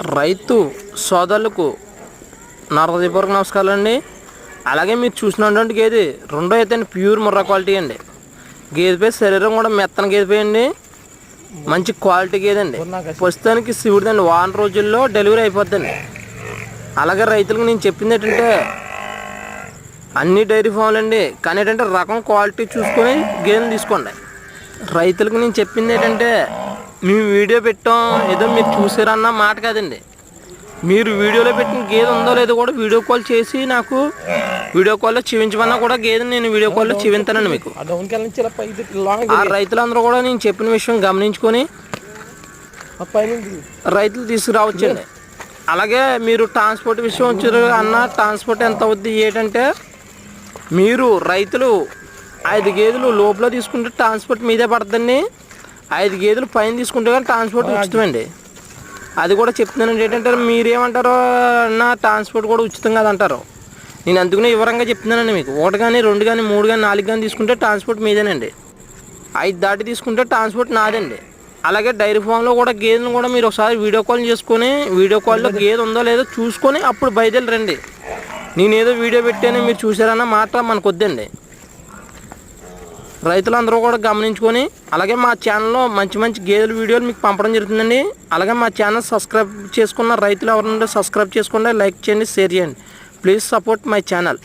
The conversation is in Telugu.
రైతు సోదరులకు నరదీపూర్వక నమస్కారాలు అండి. అలాగే మీరు చూసినటువంటి గేదె రెండో అయితే అండి ప్యూర్ ముర్రా క్వాలిటీ అండి. గేదెపై శరీరం కూడా మెత్తన గేదెపై అండి. మంచి క్వాలిటీ గేదండి అండి. ప్రస్తుతానికి శివుడిదండి. వారం రోజుల్లో డెలివరీ అయిపోద్దండి. అలాగే రైతులకు నేను చెప్పింది ఏంటంటే అన్ని డైరీ ఫామ్లు అండి. కానీ ఏంటంటే రకం క్వాలిటీ చూసుకొని గేదెలు తీసుకోండి. రైతులకు నేను చెప్పింది ఏంటంటే మేము వీడియో పెట్టాం. ఏదో మీరు చూసారన్న మాట కాదండి. మీరు వీడియోలో పెట్టిన గేదె ఉందో లేదో కూడా వీడియో కాల్ చేసి నాకు వీడియో కాల్లో చూపించమన్నా కూడా గేదెని నేను వీడియో కాల్లో చూపించానండి మీకు. ఆ రైతులందరూ కూడా నేను చెప్పిన విషయం గమనించుకొని రైతులు తీసుకురావచ్చండి. అలాగే మీరు ట్రాన్స్పోర్ట్ విషయం వచ్చారు అన్న ట్రాన్స్పోర్ట్ ఎంత అవుద్ది ఏంటంటే మీరు రైతులు ఐదు గేదెలు లోపల తీసుకుంటే ట్రాన్స్పోర్ట్ మీదే పడుతుందండి ఐదు గేదెలు పైన తీసుకుంటే కానీ ట్రాన్స్పోర్ట్ ఉచితమండి. అది కూడా చెప్తున్నానండి ఏంటంటే మీరేమంటారో నా ట్రాన్స్పోర్ట్ కూడా ఉచితం కదంటారు. నేను అందుకనే వివరంగా చెప్తున్నానండి మీకు. ఒకటి కానీ రెండు కానీ మూడు కానీ నాలుగు కానీ తీసుకుంటే ట్రాన్స్పోర్ట్ మీదేనండి. ఐదు దాటి తీసుకుంటే ట్రాన్స్పోర్ట్ నాదండి. అలాగే డైరీ ఫామ్లో కూడా గేదెను కూడా మీరు ఒకసారి వీడియో కాల్ చేసుకొని వీడియో కాల్లో గేదె ఉందో లేదో చూసుకొని అప్పుడు బయలుదేరి రండి నేను ఏదో వీడియో పెట్టాను మీరు చూసారన్న మాట మనకు వద్దండి రైతులందరూ కూడా గమనించుకొని అలాగే మా ఛానల్లో మంచి మంచి గేదెల వీడియోలు మీకు పంపడం జరుగుతుందండి. అలాగే మా ఛానల్ సబ్స్క్రైబ్ చేసుకున్న రైతులు ఎవరు సబ్స్క్రైబ్ చేసుకోండి లైక్ చేయండి షేర్ చేయండి. Please support my channel.